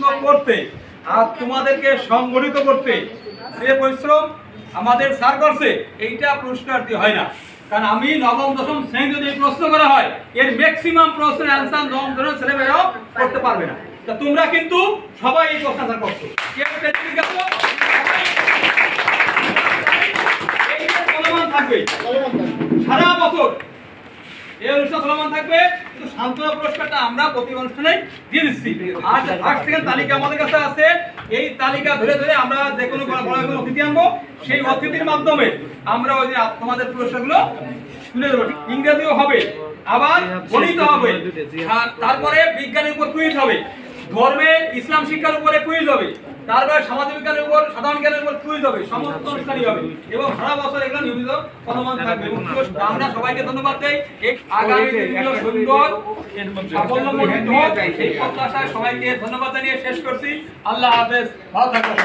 প্রশ্ন করতে আর তোমাদেরকে সংগঠিত করতে যে পরিশ্রম আমাদের স্যার করছে, এইটা পুরস্কার দিয়ে হয় না। কারণ আমি নবম, দশম শ্রেণি যদি প্রশ্ন করা হয়, এর ম্যাক্সিমাম প্রশ্নের অ্যান্সার নবম, দশম ছেলেমেয়েরাও করতে পারবে না। তা তোমরা কিন্তু সবাই এই প্রশ্ন আনসার করছ। সারা বছর এই অনুষ্ঠান চলমান থাকবে। কিন্তু সান্ত্বনা পুরস্কারটা আমরা প্রতি অনুষ্ঠানে দিয়ে দিচ্ছি। আর ফার্স্ট সেকেন্ড তালিকা আমাদের কাছে আছে। এই তালিকা ধরে ধরে আমরা যে কোনো বড় কোনো অতিথি আনব, সেই অতিথির মাধ্যমে আমরা ওই যে তোমাদের পুরস্কারগুলো তুলে দেবো। ইংরেজিও হবে, আবার গণিত হবে। তারপরে বিজ্ঞানের উপর কুইজ হবে। ধর্মের ইসলাম শিক্ষার উপরে কুইজ হবে। তারপরে সমাজ বিজ্ঞানের উপর সাধারণ জ্ঞানের উপর কুইজ হবে। সমস্ত অনুষ্ঠানই হবে। এবং সারা বছর এগুলো নিয়মিত চলমান থাকবে। আমরা সবাইকে ধন্যবাদ দেই। আগামী দিনগুলো সুন্দর সাফল্যমণ্ডিত হোক। এই প্রত্যাশায় সবাইকে ধন্যবাদ জানিয়ে শেষ করছি। আল্লাহ হাফেজ। ভালো থাকবেন।